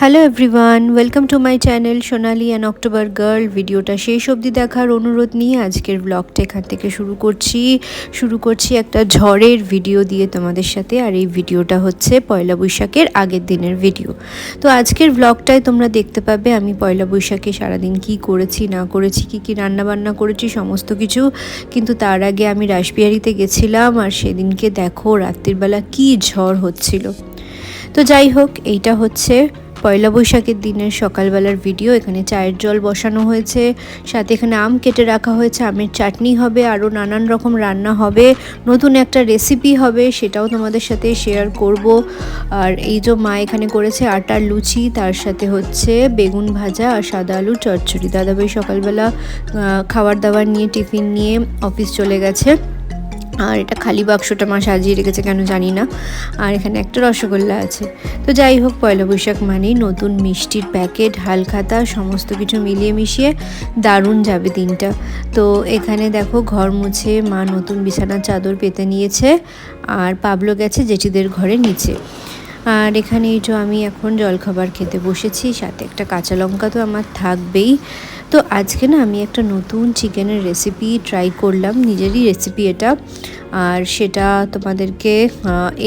Hello everyone welcome to my channel Sonali and October girl ভিডিওটা শেষ অবধি দেখার অনুরোধ নিয়ে আজকের ব্লগটা এখান থেকে শুরু করছি। শুরু করছি একটা ঝড়ের ভিডিও দিয়ে তোমাদের সাথে, আর এই ভিডিওটা হচ্ছে পয়লা বৈশাখের আগের দিনের ভিডিও তো আজকের ব্লগটায় তোমরা দেখতে পাবে আমি পয়লা বৈশাখে সারাদিন কি করেছি, না করেছি, কি কি রান্না বান্না করেছি, সমস্ত কিছু। কিন্তু তার আগে আমি রাসবিহারিতে গেছিলাম, আর সেদিনকে দেখো রাত্রিবেলা কি ঝড় হচ্ছিল। তো যাই হোক, এইটা হচ্ছে পয়লা বৈশাখের দিনের সকালবেলার ভিডিও, এখানে চায়ের জল বসানো হয়েছে, সাথে এখানে আম কেটে রাখা হয়েছে, আমের চাটনি হবে, আরও নানান রকম রান্না হবে, নতুন একটা রেসিপি হবে, সেটাও তোমাদের সাথে শেয়ার করব। আর এই যে মা এখানে করেছে আটার লুচি, তার সাথে হচ্ছে বেগুন ভাজা আর সাদা আলু চচ্চড়ি। দাদাভাই সকালবেলা খাবার দাবার নিয়ে, টিফিন নিয়ে অফিস চলে গেছে। আর এটা খালি বাক্সটা মা সাজিয়ে রেখেছে কেন জানি না। আর এখানে একটা রসগোল্লা আছে। তো যাই হোক, পয়লা বৈশাখ মানেই নতুন মিষ্টির প্যাকেট হালখাতা সমস্ত কিছু মিলিয়ে মিশিয়ে দারুণ যাবে দিনটা। তো এখানে দেখো, ঘর মুছে মা নতুন বিছানার চাদর পেতে নিয়েছে আর পাবলো গেছে জেঠিদের ঘরে নিচে। আর এখানে এই আমি এখন জলখাবার খেতে বসেছি, সাথে একটা কাঁচা লঙ্কা তো আমার থাকবেই। তো আজকে না আমি একটা নতুন চিকেনের রেসিপি ট্রাই করলাম, নিজেরই রেসিপি এটা। আর সেটা তোমাদেরকে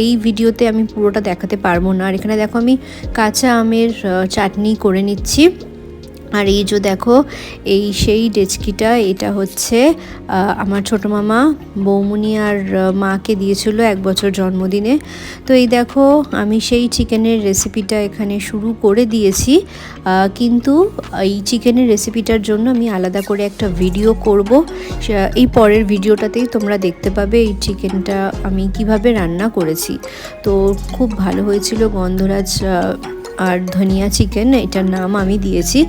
এই ভিডিওতে আমি পুরোটা দেখাতে পারব না। আর এখানে দেখো আমি কাঁচা আমের চাটনি করে নিচ্ছি। আর এই যে দেখো, এই সেই ডেচকিটা, এটা হচ্ছে আমার ছোটো মামা, বৌমুনি আর মাকে দিয়েছিল এক বছর জন্মদিনে। তো এই দেখো, আমি সেই চিকেনের রেসিপিটা এখানে শুরু করে দিয়েছি। কিন্তু এই চিকেনের রেসিপিটার জন্য আমি আলাদা করে একটা ভিডিও করব। এই পরের ভিডিওটাতেই তোমরা দেখতে পাবে এই চিকেনটা আমি কীভাবে রান্না করেছি। তো খুব ভালো হয়েছিল গন্ধরাজ আর ধনিয়া চিকেন, এটার নাম আমি দিয়েছি।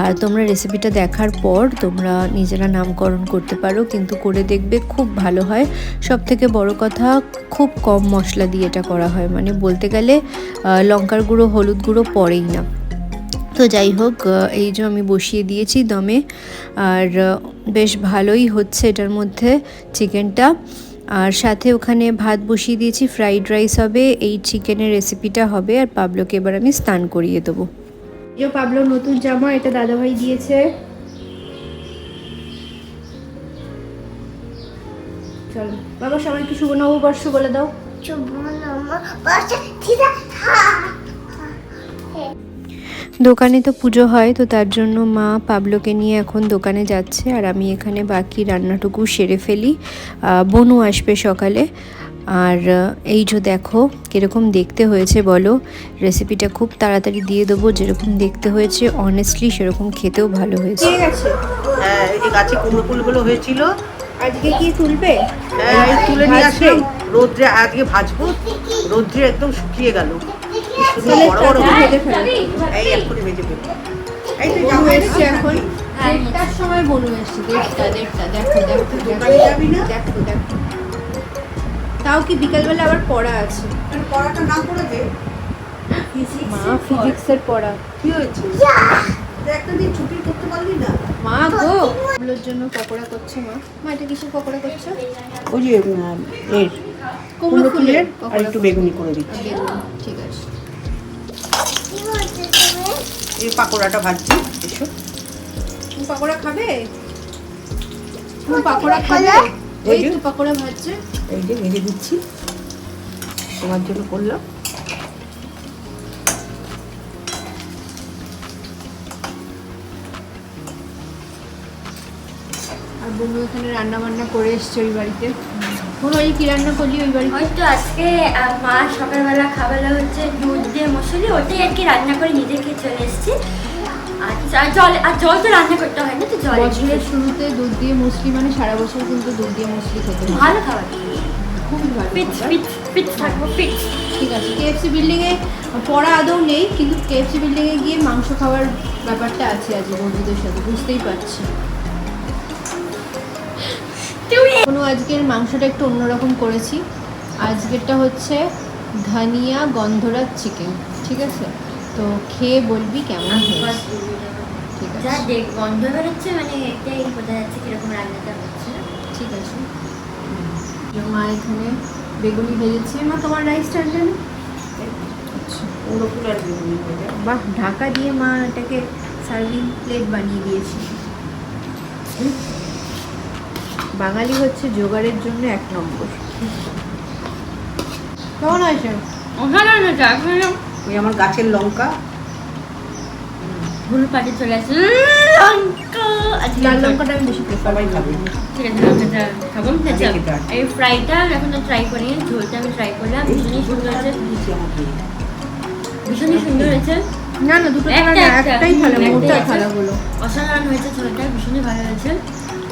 আর তোমরা রেসিপিটা দেখার পর তোমরা নিজেরা নামকরণ করতে পারো, কিন্তু করে দেখবে খুব ভালো হয়। সব থেকে বড় কথা, খুব কম মশলা দিয়ে এটা করা হয়। মানে বলতে গেলে লঙ্কার গুঁড়ো, হলুদ গুঁড়ো পড়েই না। তো যাই হোক এই যে আমি বসিয়ে দিয়েছি দমে। আর বেশ ভালোই হচ্ছে এটার মধ্যে চিকেনটা। আর সাথে ওখানে ভাত বসিয়ে দিয়েছি ফ্রাইড রাইস হবে এই চিকেনের রেসিপিটা হবে আর পাবলোকে এবার আমি স্নান করিয়ে দেবো। যে পাবলো নতুন জামা এটা দাদাভাই দিয়েছে। চলো বাবা সবাইকে শুভ নববর্ষ বলে দাও। দোকানে তো পুজো হয় তো তার জন্য মা পাবলোকে নিয়ে এখন দোকানে যাচ্ছে। আর আমি এখানে বাকি রান্নাটুকু সেরে ফেলি। বনু আসবে সকালে। আর এই যে দেখো কীরকম দেখতে হয়েছে বলো? রেসিপিটা খুব তাড়াতাড়ি দিয়ে দেবো যেরকম দেখতে হয়েছে অনেস্টলি সেরকম খেতেও ভালো হয়েছে। হ্যাঁ এই গাছে কুমড়ো ফুলগুলো হয়েছিল। আজকে কি তুলবে? হ্যাঁ তুলে নিয়ে আসলাম। রোদ্রে আজকে ভাজবো। রোদ্রে একদম শুকিয়ে গেল। এখন। দেড়টার সময় বনু এসছে দেড়টা দেড়টা দেখো দেখো দোকানে না? দেখো দেখো তাও কি বিকালবেলা আবার পড়া আছে? পড়াটা না করে দে। মা ফিজিক্সের পড়া। কি হয়েছে? একটা দিন ছুটি করতে পারলি না? মা গো ওগুলোর জন্য পকোড়া করছে মা। মা এটা কিসের পকোড়া করছ? ওই যে এর কুমড়ো ফুলের আর একটু বেগুনি করে দিচ্ছি। ঠিক আছে। এই পাকোড়াটা ভাজছি এসো। তুমি পকোড়া খাবে? তুমি পকোড়া খাবে? এই তো পকোড়া ভাজছে। এই যে ভেজে দিচ্ছি। তোমার জন্য করলাম। আর বন্ধু এখানে রান্না বান্না করে এসছে ওই বাড়িতে। কোনো ওই কি রান্না করলি ওই বাড়িতে? ওই তো আজকে মা সকালবেলা খাবারটা হচ্ছে দুধ দিয়ে মশলি ওটাই আর কি রান্না করে নিজে খেয়ে চলে এসেছি। জল আর জল তো রান্না করতে হয় না তো জল বছরের শুরুতে দুধ দিয়ে মুসলি মানে সারা বছর কিন্তু দুধ দিয়ে মুসলি খেতে ভালো খাবার। খুবই ভালো পিচ পিচ পিচ থাকব পিচ ঠিক আছে কেএফসি বিল্ডিংয়ে পড়া আদৌ নেই কিন্তু কেএফসি বিল্ডিংয়ে গিয়ে মাংস খাওয়ার ব্যাপারটা আছে আজ বন্ধুদের সাথে বুঝতেই পারছি। আজকের মাংসটা একটু অন্যরকম করেছি। আজকেরটা হচ্ছে ধনিয়া গন্ধরাজ চিকেন ঠিক আছে? তো খেয়ে বলবি কেমন হয়েছে? ঠিক আছে। দেখ গন্ধ বেরোচ্ছে মানে এটাই বোঝা যাচ্ছে কীরকম রান্নাটা হচ্ছে। ঠিক আছে। মা এখানে বেগুনি ভেজেছে। মা তোমার রাইস টানলে না? আচ্ছা। বাহ ঢাকা দিয়ে মা এটাকে সার্ভিং প্লেট বানিয়ে দিয়েছি। বাঙালি হচ্ছে জোগাড়ের জন্য এক নম্বর। কেমন আছে? ওই আমার গাছের লঙ্কা। ভুল পাটি চলে আসছে উম, লঙ্কা! আজকে লাল লঙ্কাটা আমি বেশি সবাই খাবে ঠিক আছে লঙ্কাটা খাব। আচ্ছা এই ফ্রাইটা এখন তো ট্রাই করি ঝোলটা আমি ট্রাই করলাম। ভীষণই সুন্দর হয়েছে। ভীষণই সুন্দর হয়েছে। না না দুটো একটাই মোটা একটাই আছে। অসাধারণ হয়েছে ঝোলটা ভীষণই ভালো হয়েছে।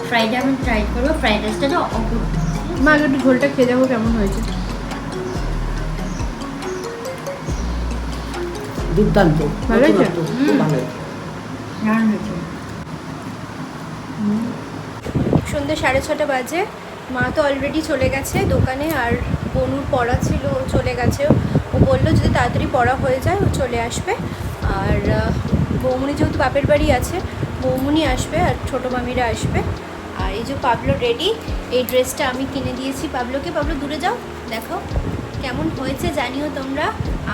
ফ্রাইটা এখন ট্রাই করব। ফ্রাইড রাইসটা তো অপূর্ব। মা আগে একটু ঝোলটা খেয়ে যাব কেমন হয়েছে। দুর্দান্ত। ভালো হয়েছে? ভালো। হয়েছে। সন্ধ্যে সাড়ে ছটা বাজে। মা তো অলরেডি চলে গেছে দোকানে আর বনুর পড়া ছিল ও চলে গেছে। ও বলল যদি তাড়াতাড়ি পড়া হয়ে যায় ও চলে আসবে। আর বৌমনি যেহেতু বাপের বাড়ি আছে বৌমনি আসবে আর ছোটো মামিরা আসবে। এই যে পাবলো রেডি এই ড্রেসটা আমি কিনে দিয়েছি। পাবলোকে, পাবলো, দূরে যাও দেখো কেমন হয়েছে, জানিও তোমরা।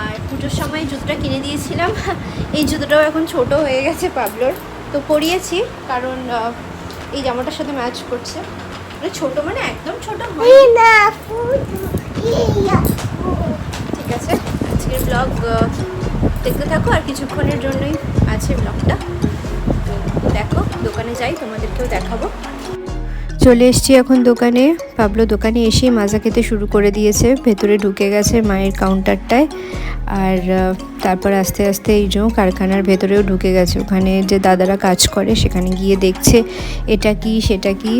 আর পুজোর সময় জুতোটা কিনে দিয়েছিলাম। এই জুতোটাও এখন ছোট হয়ে গেছে পাবলোর। তো পরিয়েছি, কারণ এই জামাটার সাথে ম্যাচ করছে। মানে ছোট মানে একদম ছোট ঠিক আছে, আজকের ব্লগ দেখতে থাকো, আর কিছুক্ষণের জন্যই আছে ব্লগটা দেখো, দোকানে যাই, তোমাদেরকেও দেখাবো। চলে এসছি এখন দোকানে। পাবলো দোকানে এসেই মাজা খেতে শুরু করে দিয়েছে। ভেতরে ঢুকে গেছে মায়ের কাউন্টারটায় আর তারপর আস্তে আস্তে এই যে কারখানার ভেতরেও ঢুকে গেছে। ওখানে যে দাদারা কাজ করে, সেখানে গিয়ে দেখছে এটা কি, সেটা কি।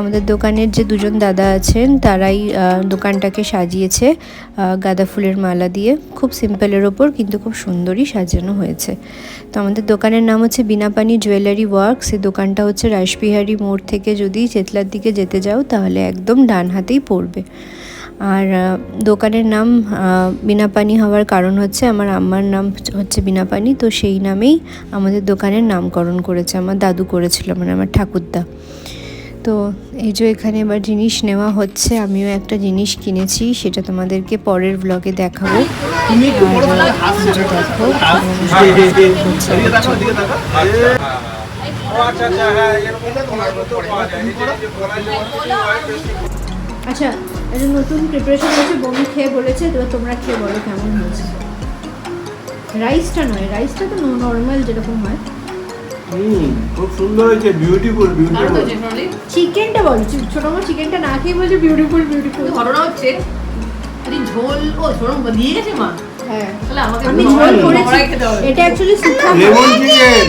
আমাদের দোকানের যে দুজন দাদা আছেন, তারাই দোকানটাকে সাজিয়েছে গাঁদা ফুলের মালা দিয়ে। খুব সিম্পলের ওপর, কিন্তু খুব সুন্দরই সাজানো হয়েছে। তো আমাদের দোকানের নাম হচ্ছে বিনাপানি জুয়েলারি ওয়ার্কস। এই দোকানটা হচ্ছে রাসবিহারি মোড় থেকে যদি চেতলার দিকে যেতে যাও তাহলে একদম ডান হাতেই পড়বে। আর দোকানের নাম বিনাপানি হওয়ার কারণ হচ্ছে আমার আম্মার নাম হচ্ছে বিনাপানি তো সেই নামেই আমাদের দোকানের নামকরণ করেছে আমার দাদু করেছিল মানে আমার ঠাকুরদা। তো এই যে এখানে এবার জিনিস নেওয়া হচ্ছে আমিও একটা জিনিস কিনেছি সেটা তোমাদেরকে পরের ব্লগে দেখাবো। দেখো আচ্ছা একটা নতুন প্রিপারেশন হয়েছে বমি খেয়ে বলেছে এবার তোমরা খেয়ে বলো কেমন হয়েছে? রাইসটা নয় রাইসটা তো নর্মাল যেরকম হয়। খুব সুন্দর হয়েছে বিউটিফুল বিউটিফুল চিকেনটা বলো ছোট আমার চিকেনটা না খেয়ে বলছে বিউটিফুল বিউটিফুল ঘটনা হচ্ছে যদি ঝোল ও ঝোল দিয়ে গেছে মা? হ্যাঁ। তাহলে আমাকে আমি ঝোল করেছি এটা অ্যাকচুয়ালি শুকনো লেমন চিকেন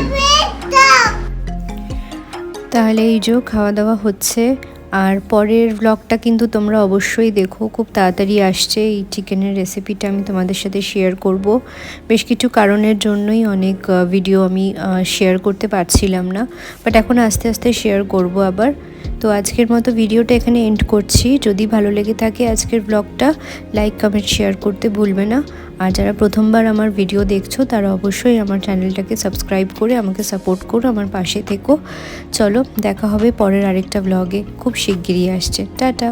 তাহলে এই যে খাওয়া দাওয়া হচ্ছে, আর পরের ব্লগটা কিন্তু তোমরা অবশ্যই দেখো, খুব তাড়াতাড়ি আসছে। এই চিকেনের রেসিপিটা আমি তোমাদের সাথে শেয়ার করব। বেশ কিছু কারণের জন্যই অনেক ভিডিও আমি শেয়ার করতে পারছিলাম না। বাট এখন আস্তে আস্তে শেয়ার করব আবার। তো আজকের মতো ভিডিওটা এখানে এন্ড করছি। যদি ভালো লেগে থাকে আজকের ব্লগটা লাইক কমেন্ট শেয়ার করতে ভুলবে না। আর যারা প্রথমবার আমার ভিডিও দেখছ, তারা অবশ্যই আমার চ্যানেলটাকে সাবস্ক্রাইব করে আমাকে সাপোর্ট করো, আমার পাশে থেকো। চলো, দেখা হবে পরের আরেকটা ব্লগে খুব শিগগিরই আসছে। টাটা!